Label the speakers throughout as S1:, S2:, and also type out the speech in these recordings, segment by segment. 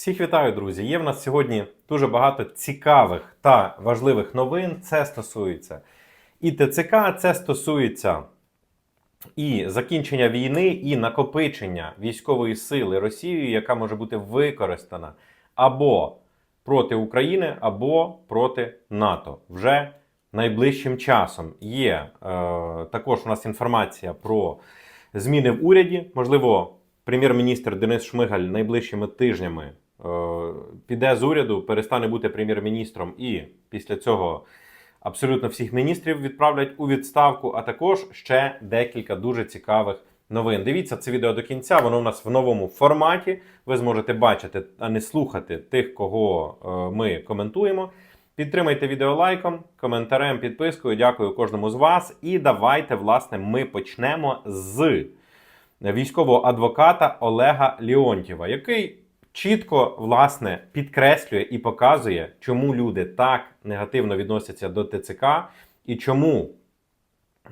S1: Всіх вітаю, друзі! Є в нас сьогодні дуже багато цікавих та важливих новин. Це стосується і ТЦК, це стосується і закінчення війни, і накопичення військової сили Росією, яка може бути використана або проти України, або проти НАТО. Вже найближчим часом є е, також у нас інформація про зміни в уряді. Можливо, прем'єр-міністр Денис Шмигаль найближчими тижнями піде з уряду, перестане бути прем'єр-міністром, і після цього абсолютно всіх міністрів відправлять у відставку. А також ще декілька дуже цікавих новин. Дивіться це відео до кінця. Воно у нас в новому форматі. Ви зможете бачити, а не слухати тих, кого е, ми коментуємо. Підтримайте відео лайком, коментарем, підпискою. Дякую кожному з вас. І давайте, власне, ми почнемо з військового адвоката Олега Леонтьєва, який чітко власне підкреслює і показує, чому люди так негативно відносяться до ТЦК і чому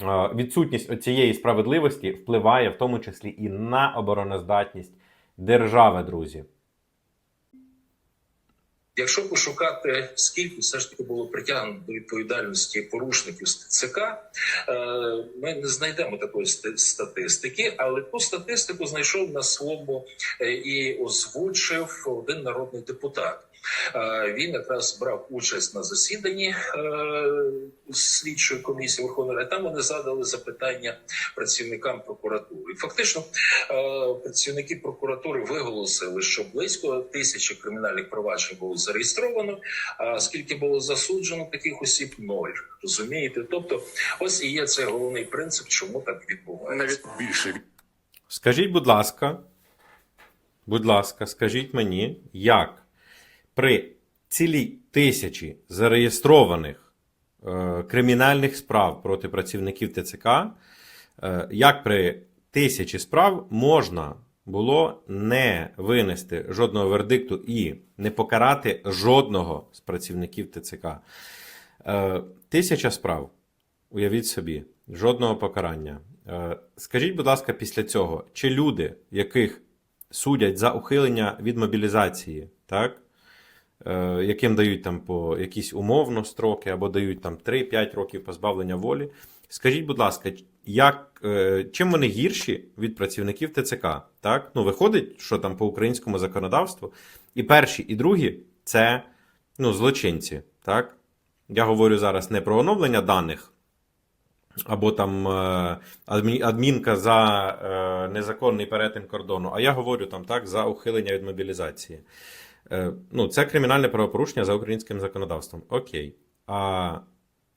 S1: е, відсутність цієї справедливості впливає в тому числі і на обороноздатність держави, друзі.
S2: Якщо пошукати, скільки все ж таки було притягнуто до відповідальності порушників з е, ми не знайдемо такої ст- статистики, але ту статистику знайшов на своєму е, і озвучив один народний депутат. Е, Він якраз брав участь на засіданні е, слідчої комісії Верховної Ради. Там вони задали запитання працівникам прокуратури. І Фактично, е, працівники прокуратури виголосили, що близько тисячі кримінальних проваджень було зареєстровано. А скільки було засуджено таких осіб? Ноль. Розумієте? Тобто, ось і є цей головний принцип, чому так відбувається.
S3: навіть більше.
S1: Скажіть, будь ласка, будь ласка, скажіть мені, як при цілій тисячі зареєстрованих е, кримінальних справ проти працівників ТЦК, е, як при тисячі справ можна було не винести жодного вердикту і не покарати жодного з працівників ТЦК? Е, тисяча справ. Уявіть собі, жодного покарання. Е, Скажіть, будь ласка, після цього, чи люди, яких судять за ухилення від мобілізації, так? Е, яким дають там по якісь умовно строки або дають там 3-5 років позбавлення волі. Скажіть, будь ласка, як, е, чим вони гірші від працівників ТЦК? Так? Ну, виходить, що там по українському законодавству, і перші, і другі це ну, злочинці. Так? Я говорю зараз не про оновлення даних, або там е, адмінка за незаконний перетин кордону, а я говорю там так за ухилення від мобілізації. Е, Ну, це кримінальне правопорушення за українським законодавством. Окей. А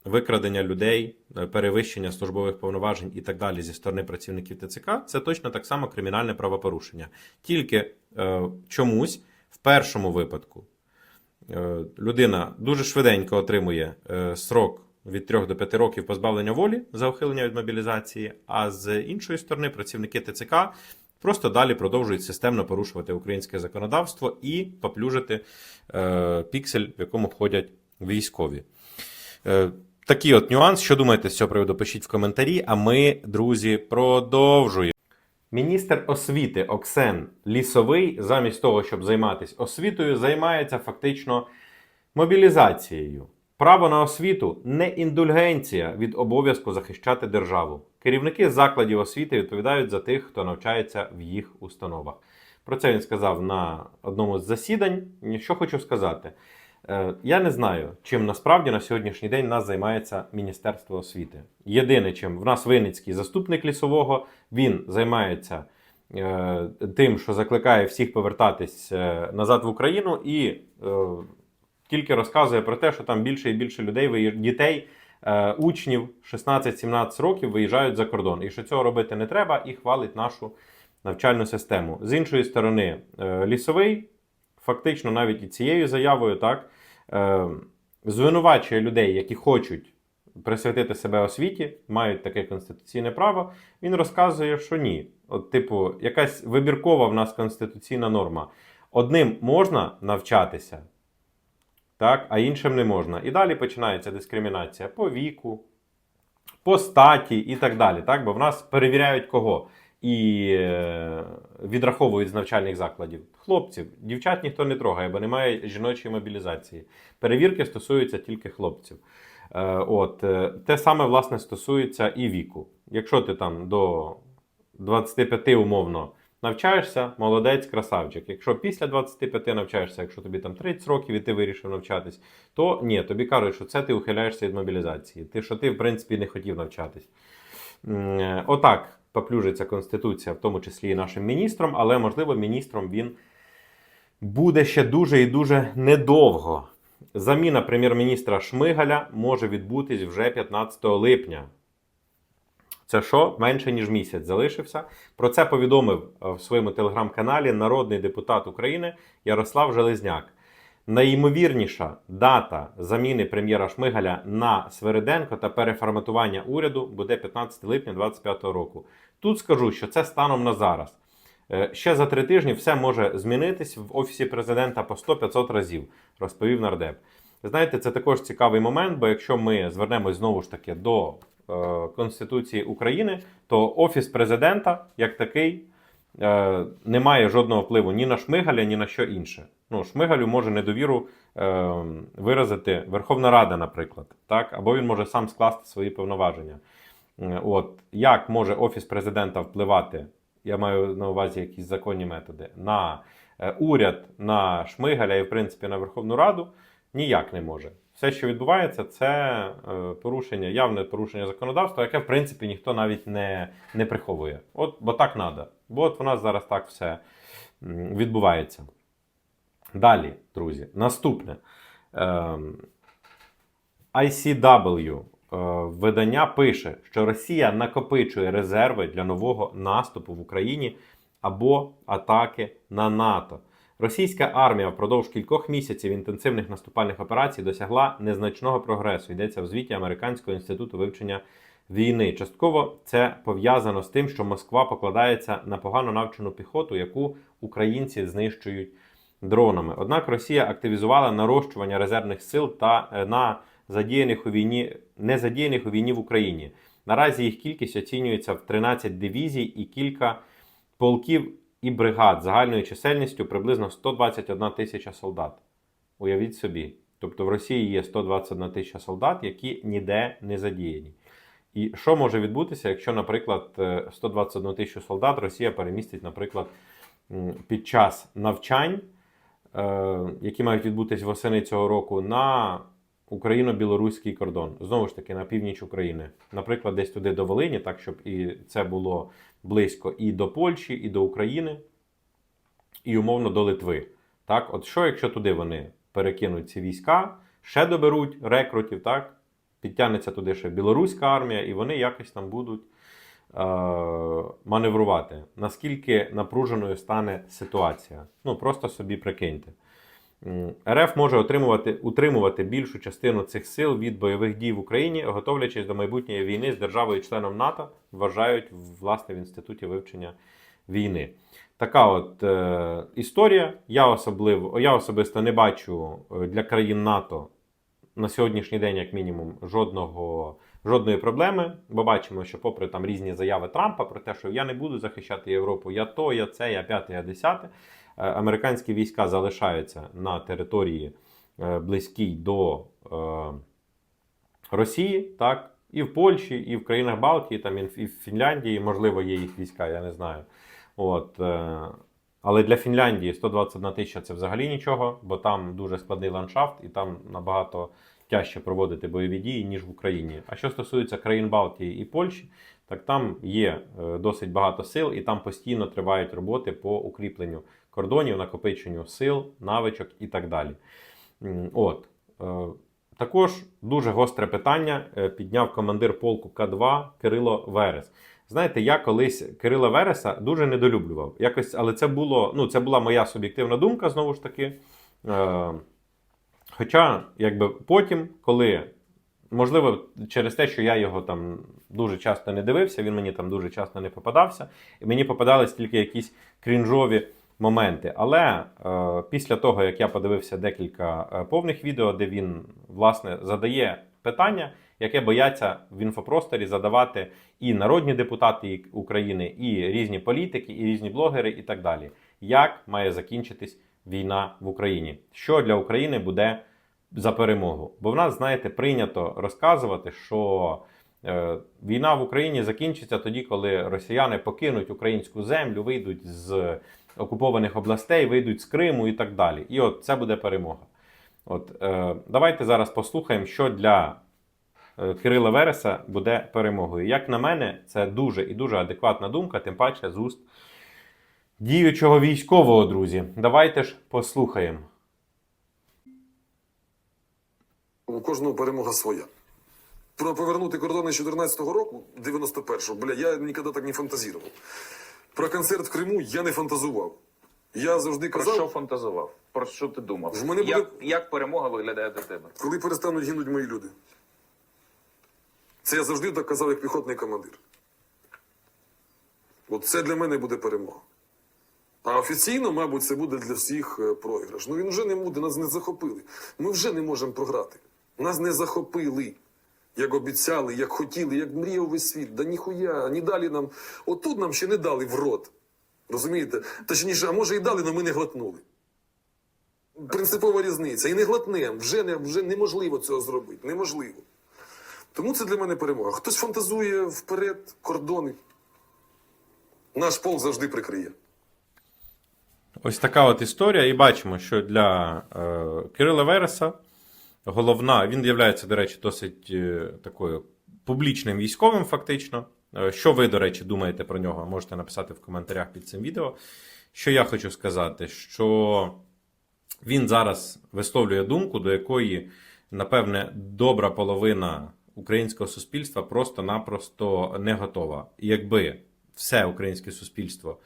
S1: викрадення людей, е, перевищення службових повноважень і так далі зі сторони працівників ТЦК це точно так само кримінальне правопорушення. Тільки е, чомусь в першому випадку е, людина дуже швиденько отримує е, срок від 3 до 5 років позбавлення волі за ухилення від мобілізації, а з іншої сторони працівники ТЦК просто далі продовжують системно порушувати українське законодавство і поплюжити е, піксель, в якому ходять військові. Е, такий от нюанс. Що думаєте з цього приводу? Пишіть в коментарі. А ми, друзі, продовжуємо. Міністр освіти Оксен Лісовий, замість того, щоб займатися освітою, займається фактично мобілізацією. Право на освіту не індульгенція від обов'язку захищати державу. Керівники закладів освіти відповідають за тих, хто навчається в їх установах. Про це він сказав на одному з засідань. Що хочу сказати. Е, Я не знаю, чим насправді на сьогоднішній день нас займається Міністерство освіти. Єдине, чим в нас Винницький заступник лісового, він займається е, тим, що закликає всіх повертатись е, назад в Україну, і тільки розказує про те, що там більше і більше людей дітей, е, учнів 16-17 років виїжджають за кордон. І що цього робити не треба, і хвалить нашу навчальну систему. З іншої сторони, е, лісовий фактично навіть і цією заявою так е, звинувачує людей, які хочуть присвятити себе освіті, мають таке конституційне право. Він розказує, що ні. От, типу, якась вибіркова в нас конституційна норма. Одним можна навчатися, так, а іншим не можна. І далі починається дискримінація по віку, по статі і так далі. Так? Бо в нас перевіряють кого? і е, відраховують з навчальних закладів. Хлопців, дівчат ніхто не трогає, бо немає жіночої мобілізації. Перевірки стосуються тільки хлопців. Е, От, е, те саме, власне, стосується і віку. Якщо ти там до 25 умовно навчаєшся, молодець, красавчик. Якщо після 25 навчаєшся, якщо тобі там 30 років і ти вирішив навчатись, то ні, тобі кажуть, що це ти ухиляєшся від мобілізації. Ти що ти, в принципі, не хотів навчатись. Е, Отак поплюжиться Конституція, в тому числі і нашим міністром, але, можливо, міністром він буде ще дуже і дуже недовго. Заміна прем'єр-міністра Шмигаля може відбутись вже 15 липня. Це що? Менше ніж місяць залишився. Про це повідомив е, в своєму телеграм-каналі народний депутат України Ярослав Железняк. Найімовірніша дата заміни прем'єра Шмигаля на Свериденко та переформатування уряду буде 15 липня 2025 року. Тут скажу, що це станом на зараз. Е, Ще за три тижні все може змінитись в офісі президента по 100-500 разів, розповів нардеп. Знаєте, це також цікавий момент, бо якщо ми звернемось знову ж таки до Конституції України, то офіс президента як такий е, не має жодного впливу ні на Шмигаля, ні на що інше. Ну, Шмигалю може недовіру е, виразити Верховна Рада, наприклад, так? або він може сам скласти свої повноваження. Е, От як може офіс президента впливати? Я маю на увазі якісь законні методи на е, уряд, на Шмигаля і, в принципі, на Верховну Раду ніяк не може. Все, що відбувається, це е, порушення, явне порушення законодавства, яке, в принципі, ніхто навіть не, не приховує. От, бо так треба. Бо от у нас зараз так все відбувається. Далі, друзі, наступне. Ем, ICW е, видання пише, що Росія накопичує резерви для нового наступу в Україні або атаки на НАТО. Російська армія впродовж кількох місяців інтенсивних наступальних операцій досягла незначного прогресу. Йдеться в звіті Американського інституту вивчення війни. Частково це пов'язано з тим, що Москва покладається на погано навчену піхоту, яку українці знищують дронами. Однак Росія активізувала нарощування резервних сил та е, на задіяних у війні не задіяних у війні в Україні. Наразі їх кількість оцінюється в 13 дивізій і кілька полків і бригад загальною чисельністю приблизно 121 тисяча солдат. Уявіть собі. Тобто в Росії є 121 тисяча солдат, які ніде не задіяні. І що може відбутися, якщо, наприклад, е, 121 тисячу солдат Росія перемістить, наприклад, під час навчань, е, які мають відбутись восени цього року, на Україно-білоруський кордон, знову ж таки, на північ України, наприклад, десь туди до Волині, так щоб і це було близько і до Польщі, і до України, і умовно до Литви. Так, от що, якщо туди вони перекинуть ці війська, ще доберуть рекрутів, так? Підтягнеться туди ще білоруська армія, і вони якось там будуть е- маневрувати. Наскільки напруженою стане ситуація? Ну, просто собі прикиньте. РФ може отримувати, утримувати більшу частину цих сил від бойових дій в Україні, готовлячись до майбутньої війни з державою-членом НАТО, вважають власне в інституті вивчення війни. Така от е, історія. Я особливо, я особисто не бачу е, для країн НАТО на сьогоднішній день, як мінімум, жодного, жодної проблеми. Бо бачимо, що попри там різні заяви Трампа про те, що я не буду захищати Європу, я то, я це, я п'яте, я десяте. Е, Американські війська залишаються на території е, близькій до е, Росії, так, і в Польщі, і в країнах Балтії, там і в Фінляндії, можливо, є їх війська, я не знаю. От, але для Фінляндії 121 тисяча це взагалі нічого, бо там дуже складний ландшафт і там набагато тяжче проводити бойові дії, ніж в Україні. А що стосується країн Балтії і Польщі, так там є е, досить багато сил, і там постійно тривають роботи по укріпленню кордонів, накопиченню сил, навичок і так далі. От. е, Також дуже гостре питання е, підняв командир полку К2 Кирило Верес. Знаєте, я колись Кирила Вереса дуже недолюблював. Якось, але це було, ну, це була моя суб'єктивна думка, знову ж таки. Хоча, якби потім, коли, можливо, через те, що я його там дуже часто не дивився, він мені там дуже часто не попадався, і мені попадались тільки якісь крінжові моменти. Але е, після того, як я подивився декілька е, повних відео, де він власне задає питання, яке бояться в інфопросторі задавати і народні депутати України, і різні політики, і різні блогери, і так далі. Як має закінчитись війна в Україні? Що для України буде за перемогу? Бо в нас, знаєте, прийнято розказувати, що е, війна в Україні закінчиться тоді, коли росіяни покинуть українську землю, вийдуть з окупованих областей, вийдуть з Криму і так далі. І от це буде перемога. От е, давайте зараз послухаємо, що для е, Кирила Вереса буде перемогою. Як на мене, це дуже і дуже адекватна думка, тим паче з уст діючого військового, друзі. Давайте ж послухаємо.
S3: У кожного перемога своя. Про повернути кордони 14-го року, 91-го, бля, я ніколи так не фантазував. Про концерт в Криму я не фантазував. Я завжди казав.
S4: Про що фантазував? Про що ти думав?
S3: В мене буде-
S4: як, як перемога виглядає для тебе?
S3: коли перестануть гинуть мої люди. Це я завжди так казав, як піхотний командир. От це для мене буде перемога. А офіційно, мабуть, це буде для всіх е, програш. Ну він вже не буде, нас не захопили. Ми вже не можемо програти. Нас не захопили. Як обіцяли, як хотіли, як мріяв весь світ. Да ніхуя, ні далі нам. Отут нам ще не дали в рот. Розумієте? Точніше, а може і дали, але ми не глотнули. Принципова різниця. І не глотнем. Вже, не, вже неможливо цього зробити. Неможливо. Тому це для мене перемога. Хтось фантазує вперед, кордони. Наш полк завжди прикриє.
S1: Ось така от історія. І бачимо, що для е, Кирила Вереса головна, він є, до речі, досить е, такою публічним військовим, фактично. Е, що ви, до речі, думаєте про нього? Можете написати в коментарях під цим відео. Що я хочу сказати, що він зараз висловлює думку, до якої, напевне, добра половина українського суспільства просто-напросто не готова. І якби все українське суспільство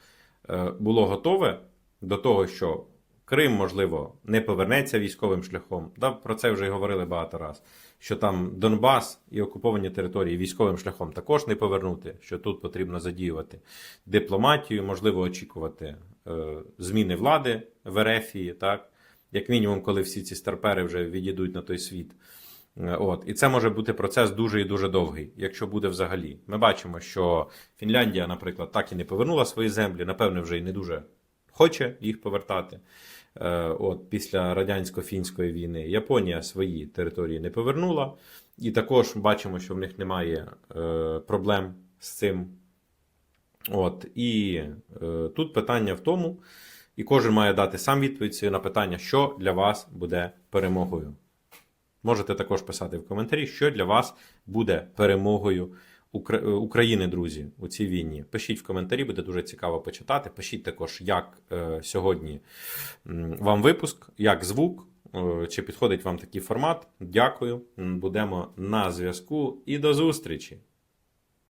S1: е, було готове до того, що Крим, можливо, не повернеться військовим шляхом. Да, про це вже й говорили багато раз. Що там Донбас і окуповані території військовим шляхом також не повернути, що тут потрібно задіювати дипломатію, можливо, очікувати е, зміни влади в Ерефії, так як мінімум, коли всі ці старпери вже відійдуть на той світ. Е, От. І це може бути процес дуже і дуже довгий, якщо буде взагалі. Ми бачимо, що Фінляндія, наприклад, так і не повернула свої землі, напевне, вже і не дуже хоче їх повертати. Е, От, після радянсько-фінської війни Японія свої території не повернула. І також бачимо, що в них немає е, проблем з цим. От, і е, тут питання в тому, і кожен має дати сам відповідь на питання, що для вас буде перемогою. Можете також писати в коментарі, що для вас буде перемогою України, друзі, у цій війні. Пишіть в коментарі, буде дуже цікаво почитати. Пишіть також, як е, сьогодні вам випуск, як звук, е, чи підходить вам такий формат. Дякую. Будемо на зв'язку і до зустрічі!